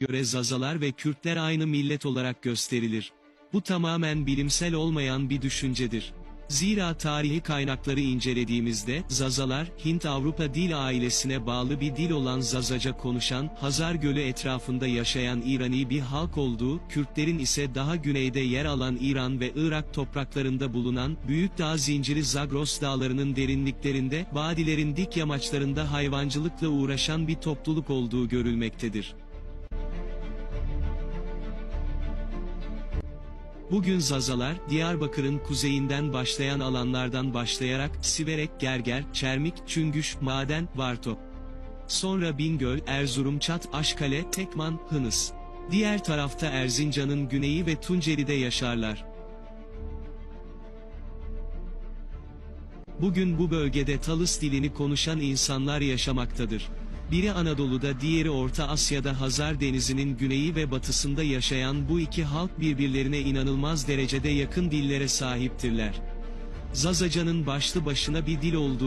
Göre Zazalar ve Kürtler aynı millet olarak gösterilir. Bu tamamen bilimsel olmayan bir düşüncedir. Zira tarihi kaynakları incelediğimizde, Zazalar, Hint-Avrupa dil ailesine bağlı bir dil olan Zazaca konuşan, Hazar Gölü etrafında yaşayan İrani bir halk olduğu, Kürtlerin ise daha güneyde yer alan İran ve Irak topraklarında bulunan, Büyük Dağ zinciri Zagros dağlarının derinliklerinde, vadilerin dik yamaçlarında hayvancılıkla uğraşan bir topluluk olduğu görülmektedir. Bugün Zazalar, Diyarbakır'ın kuzeyinden başlayan alanlardan başlayarak, Siverek, Gerger, Çermik, Çüngüş, Maden, Vartop. Sonra Bingöl, Erzurum, Çat, Aşkale, Tekman, Hınıs. Diğer tarafta Erzincan'ın güneyi ve Tunceli'de yaşarlar. Bugün bu bölgede Talış dilini konuşan insanlar yaşamaktadır. Biri Anadolu'da diğeri Orta Asya'da Hazar Denizi'nin güneyi ve batısında yaşayan bu iki halk birbirlerine inanılmaz derecede yakın dillere sahiptirler. Zazaca'nın başlı başına bir dil olduğu